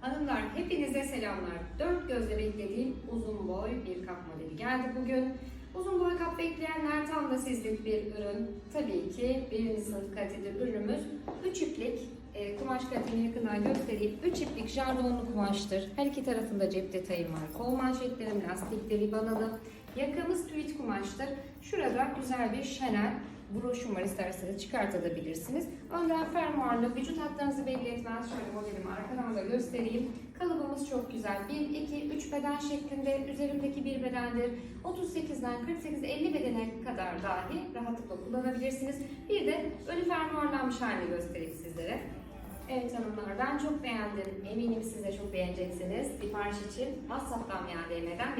Hanımlar hepinize selamlar. Dört gözle beklediğim uzun boy bir kap modeli geldi bugün. Uzun boy kap bekleyenler tam da sizlik bir ürün. Tabii ki birinci sınıf kaliteli ürünümüz. Üç iplik e, kumaş kalitini yakından göstereyim. Üç iplik jardonlu kumaştır. Her iki tarafında cep detayım var. Kol manşetlerim, lastikleri banalı. Yakamız tweed kumaştır. Şurada güzel bir Chanel broşum var isterseniz çıkartabilirsiniz. Önden fermuarlı vücut hatlarınızı belli etmez. Şöyle modelimi arkadan da göstereyim. Kalıbımız çok güzel. 1, 2, 3 beden şeklinde. Üzerimdeki bir bedendir. 38'den 48-50 bedene kadar dahi rahatlıkla kullanabilirsiniz. Bir de önü fermuarlanmış halini göstereyim sizlere. Evet hanımlar ben çok beğendim. Eminim siz de çok beğeneceksiniz. Sipariş için WhatsApp'tan veya DM'den.